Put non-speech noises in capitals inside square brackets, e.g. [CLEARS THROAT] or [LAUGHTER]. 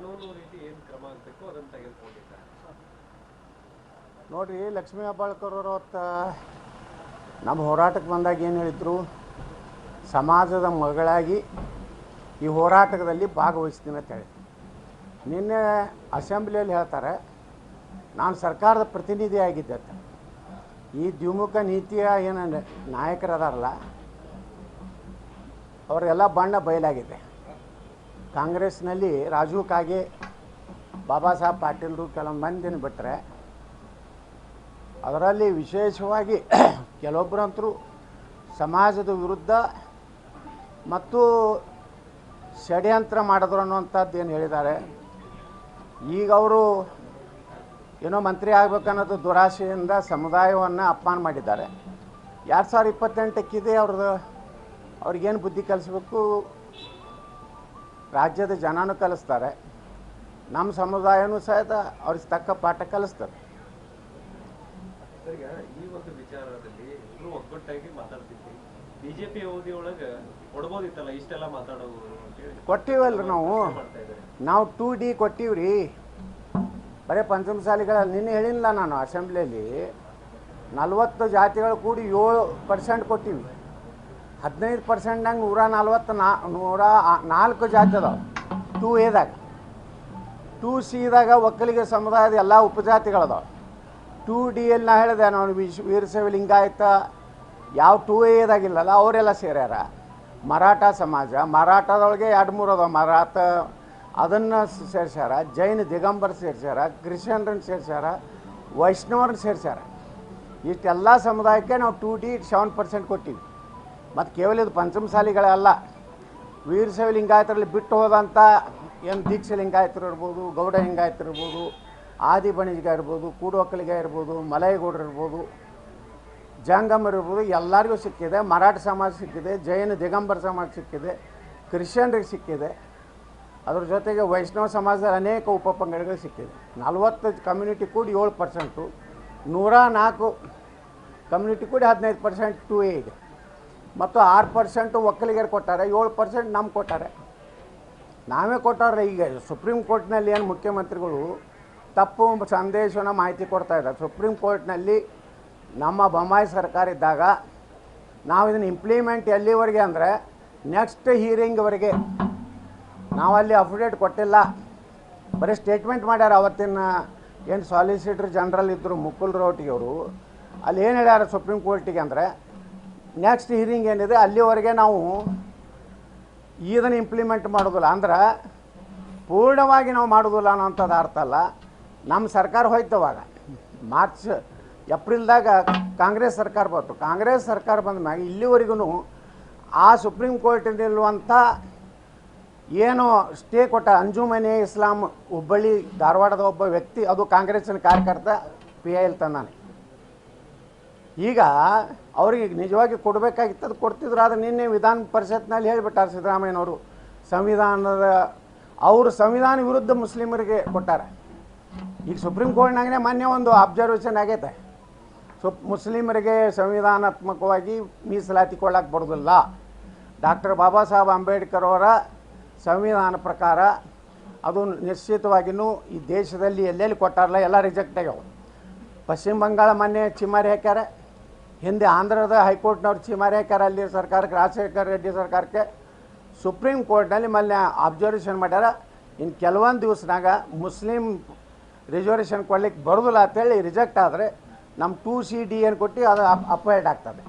ಕಾನೂನು ರೀತಿ ಏನು ಕ್ರಮ ಅದನ್ನು ತೆಗೆದುಕೊಂಡಿದ್ದಾರೆ. ನೋಡ್ರಿ, ಲಕ್ಷ್ಮೀ ಅಬ್ಬಾಳ್ಕರ್ ಅವರು ಅವತ್ತು ನಮ್ಮ ಹೋರಾಟಕ್ಕೆ ಬಂದಾಗ ಏನು ಹೇಳಿದ್ರು? ಸಮಾಜದ ಮಗಳಾಗಿ ಈ ಹೋರಾಟದಲ್ಲಿ ಭಾಗವಹಿಸ್ತೀನಿ ಅಂತ ಹೇಳಿ ನಿನ್ನೆ ಅಸೆಂಬ್ಲಿಯಲ್ಲಿ ಹೇಳ್ತಾರೆ, ನಾನು ಸರ್ಕಾರದ ಪ್ರತಿನಿಧಿ ಆಗಿದ್ದೆ ಅಂತ. ಈ ದ್ವಿಮುಖ ನೀತಿಯ ಏನು ನಾಯಕರದಾರಲ್ಲ, ಅವರೆಲ್ಲ ಬಣ್ಣ ಬಯಲಾಗಿದೆ. ಕಾಂಗ್ರೆಸ್ನಲ್ಲಿ ರಾಜು ಕಾಗೆ ಬಾಬಾ ಸಾಹೇಬ್ ಪಾಟೀಲ್ರು ಕೆಲವೊಂದು ಮಂದಿನ ಬಿಟ್ಟರೆ ಅದರಲ್ಲಿ ವಿಶೇಷವಾಗಿ [CLEARS THROAT] ಕೆಲವೊಬ್ಬರಂತರೂ ಸಮಾಜದ ವಿರುದ್ಧ ಮತ್ತು ಷಡ್ಯಂತ್ರ ಮಾಡಿದ್ರು ಅನ್ನುವಂಥದ್ದು ಏನು ಹೇಳಿದ್ದಾರೆ. ಈಗ ಅವರು ಏನೋ ಮಂತ್ರಿ ಆಗಬೇಕನ್ನೋದು ದುರಾಸೆಯಿಂದ ಸಮುದಾಯವನ್ನು ಅಪಮಾನ ಮಾಡಿದ್ದಾರೆ. ಎರಡು ಸಾವಿರದ ಇಪ್ಪತ್ತೆಂಟಕ್ಕಿದೆ ಅವ್ರದ್ದು. ಅವ್ರಿಗೇನು ಬುದ್ಧಿ ಕಲಿಸ್ಬೇಕು? ರಾಜ್ಯದ ಜನನೂ ಕಲಿಸ್ತಾರೆ ನಮ್ಮ ಸಮುದಾಯನೂ ಸಹಿತ ಅವ್ರಿಗೆ ತಕ್ಕ ಪಾಠ ಕಲಿಸ್ತಾರೆ ಈ ಒಂದು ವಿಚಾರದಲ್ಲಿ ಇಬ್ರು ಒಗ್ಗಟ್ಟಾಗಿ ಮಾತಾಡ್ತಿದ್ವಿ. ಬಿಜೆಪಿ ಅವಧಿ ಒಳಗೆ ಕೊಡ್ಬೋದಿತ್ತಲ್ಲ ಇಷ್ಟೆಲ್ಲ ಮಾತಾಡೋದು ಕೊಟ್ಟಿವಲ್ರಿ ನಾವು. ನಾವು ಟೂ ಡಿ ಕೊಟ್ಟಿವ್ರಿ. ಬರೀ ಪಂಚಮಸಾಲಿಗಳಲ್ಲಿ ನಿನ್ನೆ ಹೇಳಿಲ್ಲ ನಾನು ಅಸೆಂಬ್ಲಿಯಲ್ಲಿ. ನಲ್ವತ್ತು ಜಾತಿಗಳು ಕೂಡಿ ಏಳು ಪರ್ಸೆಂಟ್ ಕೊಟ್ಟಿವಿ. ಹದಿನೈದು ಪರ್ಸೆಂಟ್ನಾಗ ನೂರ ನಲ್ವತ್ತು ನಾ ನೂರ ನಾಲ್ಕು ಜಾತಿ ಅದಾವೆ. ಟೂ ಎದಾಗ ಟೂ ಸಿದಾಗ ಒಕ್ಕಲಿಗ ಸಮುದಾಯದ ಎಲ್ಲ ಉಪಜಾತಿಗಳದಾವೆ. ಟೂ ಡಿ ಎಲ್ಲಿ ನಾ ಹೇಳಿದೆ, ನಾನು ವಿಶ್ ವೀರಶೈವ ಲಿಂಗಾಯತ ಯಾವ ಟೂ ಎದಾಗಿಲ್ಲಲ್ಲ ಅವರೆಲ್ಲ ಸೇರ್ಯಾರ. ಮರಾಠ ಸಮಾಜ, ಮರಾಠದೊಳಗೆ ಎರಡು ಮೂರು ಅದಾವೆ. ಮರಾಠ ಅದನ್ನು ಸೇರ್ಸ್ಯಾರ, ಜೈನ ದಿಗಂಬರ್ ಸೇರ್ಸ್ಯಾರ, ಕ್ರಿಶ್ಚಿಯನ್ರನ್ನ ಸೇರ್ಸ್ಯಾರ, ವೈಷ್ಣವ್ರನ್ನ ಸೇರ್ಸ್ಯಾರ. ಇಷ್ಟೆಲ್ಲ ಸಮುದಾಯಕ್ಕೆ ನಾವು ಟೂ ಡಿ ಸೆವೆನ್ ಪರ್ಸೆಂಟ್ ಕೊಟ್ಟಿವಿ. ಮತ್ತು ಕೇವಲ ಇದು ಪಂಚಮಸಾಲಿಗಳಲ್ಲ. ವೀರಶೈವ ಲಿಂಗಾಯತರಲ್ಲಿ ಬಿಟ್ಟು ಹೋದಂಥ ಏನು ದೀಕ್ಷೆ ಲಿಂಗಾಯತರು ಇರ್ಬೋದು, ಗೌಡ ಲಿಂಗಾಯತರು ಇರ್ಬೋದು, ಆದಿ ಬಣಿಜ್ಗ ಇರ್ಬೋದು ಕೂಡು ಒಕ್ಕಲಿಗ ಇರ್ಬೋದು, ಮಲಯಗೌಡರು ಇರ್ಬೋದು, ಜಂಗಮರು ಇರ್ಬೋದು, ಎಲ್ಲರಿಗೂ ಸಿಕ್ಕಿದೆ. ಮರಾಠ ಸಮಾಜ ಸಿಕ್ಕಿದೆ, ಜೈನ ದಿಗಂಬರ ಸಮಾಜ ಸಿಕ್ಕಿದೆ, ಕ್ರಿಶ್ಚಿಯನ್ರಿಗೆ ಸಿಕ್ಕಿದೆ. ಅದ್ರ ಜೊತೆಗೆ ವೈಷ್ಣವ ಸಮಾಜದ ಅನೇಕ ಉಪಪಂಗಡಗಳು ಸಿಕ್ಕಿದೆ. ನಲ್ವತ್ತು ಕಮ್ಯುನಿಟಿ ಕೂಡ ಏಳು ಪರ್ಸೆಂಟು ನೂರ ನಾಲ್ಕು ಕಮ್ಯುನಿಟಿ ಕೂಡ ಹದಿನೈದು ಪರ್ಸೆಂಟ್ ಟು ಎ ಇದೆ. ಮತ್ತು ಆರು ಪರ್ಸೆಂಟು ಒಕ್ಕಲಿಗರು ಕೊಟ್ಟಾರೆ, ಏಳು ಪರ್ಸೆಂಟ್ ನಮ್ಗೆ ಕೊಟ್ಟಾರೆ. ನಾವೇ ಕೊಟ್ಟಾರೆ ಈಗ ಸುಪ್ರೀಂ ಕೋರ್ಟ್ನಲ್ಲಿ ಏನು ಮುಖ್ಯಮಂತ್ರಿಗಳು ತಪ್ಪು ಸಂದೇಶನ ಮಾಹಿತಿ ಕೊಡ್ತಾ ಇದ್ದಾರೆ. ಸುಪ್ರೀಂ ಕೋರ್ಟ್ನಲ್ಲಿ ನಮ್ಮ ಬೊಮ್ಮಾಯಿ ಸರ್ಕಾರ ಇದ್ದಾಗ ನಾವು ಇದನ್ನು ಇಂಪ್ಲಿಮೆಂಟ್ ಎಲ್ಲಿವರೆಗೆ ಅಂದರೆ ನೆಕ್ಸ್ಟ್ ಹೀರಿಂಗ್ವರೆಗೆ ನಾವಲ್ಲಿ ಅಪ್ಡೇಟ್ ಕೊಟ್ಟಿಲ್ಲ. ಬರೀ ಸ್ಟೇಟ್ಮೆಂಟ್ ಮಾಡ್ಯಾರ ಅವತ್ತಿನ ಏನು ಸಾಲಿಸಿಟರ್ ಜನರಲ್ ಇದ್ದರು ಮುಕುಲ್ ರೋಟಿಯವರು. ಅಲ್ಲಿ ಏನು ಹೇಳ್ಯಾರ ಸುಪ್ರೀಂ ಕೋರ್ಟಿಗೆ ಅಂದರೆ ನೆಕ್ಸ್ಟ್ ಹಿಯರಿಂಗ್ ಏನಿದೆ, ಅಲ್ಲಿವರೆಗೆ ನಾವು ಇದನ್ನು ಇಂಪ್ಲಿಮೆಂಟ್ ಮಾಡೋದಿಲ್ಲ. ಅಂದ್ರೆ ಪೂರ್ಣವಾಗಿ ನಾವು ಮಾಡೋದಿಲ್ಲ ಅನ್ನೋಂಥದ್ದು ಅರ್ಥ ಅಲ್ಲ. ನಮ್ಮ ಸರ್ಕಾರ ಹೋಯ್ತವಾಗ ಮಾರ್ಚ್, ಏಪ್ರಿಲ್ದಾಗ ಕಾಂಗ್ರೆಸ್ ಸರ್ಕಾರ ಬಂತು. ಕಾಂಗ್ರೆಸ್ ಸರ್ಕಾರ ಬಂದ ಮ್ಯಾಗ ಇಲ್ಲಿವರೆಗೂ ಆ ಸುಪ್ರೀಂ ಕೋರ್ಟಿನಲ್ಲಿರುವಂಥ ಏನು ಸ್ಟೇ ಕೊಟ್ಟ ಅಂಜುಮನೆ ಇಸ್ಲಾಂ ಹುಬ್ಬಳ್ಳಿ ಧಾರವಾಡದ ಒಬ್ಬ ವ್ಯಕ್ತಿ, ಅದು ಕಾಂಗ್ರೆಸ್ಸಿನ ಕಾರ್ಯಕರ್ತ ಪಿ ಐ ಎಲ್ ತಂದಾನೆ ಈಗ ಅವ್ರಿಗೆ ನಿಜವಾಗಿ ಕೊಡಬೇಕಾಗಿತ್ತು, ಅದು ಕೊಡ್ತಿದ್ರು. ಆದರೆ ನಿನ್ನೆ ವಿಧಾನ ಪರಿಷತ್ನಲ್ಲಿ ಹೇಳಿಬಿಟ್ಟಾರೆ ಸಿದ್ದರಾಮಯ್ಯನವರು, ಸಂವಿಧಾನದ, ಅವರು ಸಂವಿಧಾನ ವಿರುದ್ಧ ಮುಸ್ಲಿಮರಿಗೆ ಕೊಟ್ಟಾರೆ. ಈಗ ಸುಪ್ರೀಂ ಕೋರ್ಟ್ನಾಗೇ ಮೊನ್ನೆ ಒಂದು ಅಬ್ಸರ್ವೇಷನ್ ಆಗೈತೆ. ಸುಪ್, ಮುಸ್ಲಿಮರಿಗೆ ಸಂವಿಧಾನಾತ್ಮಕವಾಗಿ ಮೀಸಲಾತಿ ಕೊಡಕ್ಕೆ ಬರೋದಿಲ್ಲ. ಡಾಕ್ಟರ್ ಬಾಬಾ ಸಾಹೇಬ್ ಅಂಬೇಡ್ಕರ್ ಅವರ ಸಂವಿಧಾನ ಪ್ರಕಾರ ಅದು ನಿಶ್ಚಿತವಾಗಿಯೂ ಈ ದೇಶದಲ್ಲಿ ಎಲ್ಲೆಲ್ಲಿ ಕೊಟ್ಟಾರಲ್ಲ, ಎಲ್ಲ ರಿಜೆಕ್ಟ್ ಆಗ್ಯಾವ. ಪಶ್ಚಿಮ ಬಂಗಾಳ ಮೊನ್ನೆ ಚಿಮ್ಮಾರಿ ಹಾಕ್ಯಾರ. ಹಿಂದೆ ಆಂಧ್ರದ ಹೈಕೋರ್ಟ್ನವ್ರು ಚಿಮಾರೇಕರ್ ಅಲ್ಲಿ ಸರ್ಕಾರಕ್ಕೆ ರಾಜಶೇಖರ್ ರೆಡ್ಡಿ ಸರ್ಕಾರಕ್ಕೆ ಸುಪ್ರೀಂ ಕೋರ್ಟ್ನಲ್ಲಿ ಮೊನ್ನೆ ಅಬ್ಸರ್ವೇಷನ್ ಮಾಡ್ಯಾರ. ಇನ್ನು ಕೆಲವೊಂದು ದಿವಸನಾಗ ಮುಸ್ಲಿಂ ರಿಸರ್ವೇಷನ್ ಕೊಡ್ಲಿಕ್ಕೆ ಬರೋದಿಲ್ಲ ಅಂತೇಳಿ ರಿಜೆಕ್ಟ್ ಆದರೆ ನಮ್ಮ ಟು ಸಿ ಡಿ ಏನು ಕೊಟ್ಟು ಅದು ಅಪಾಯಿಂಟ್ ಆಗ್ತದೆ.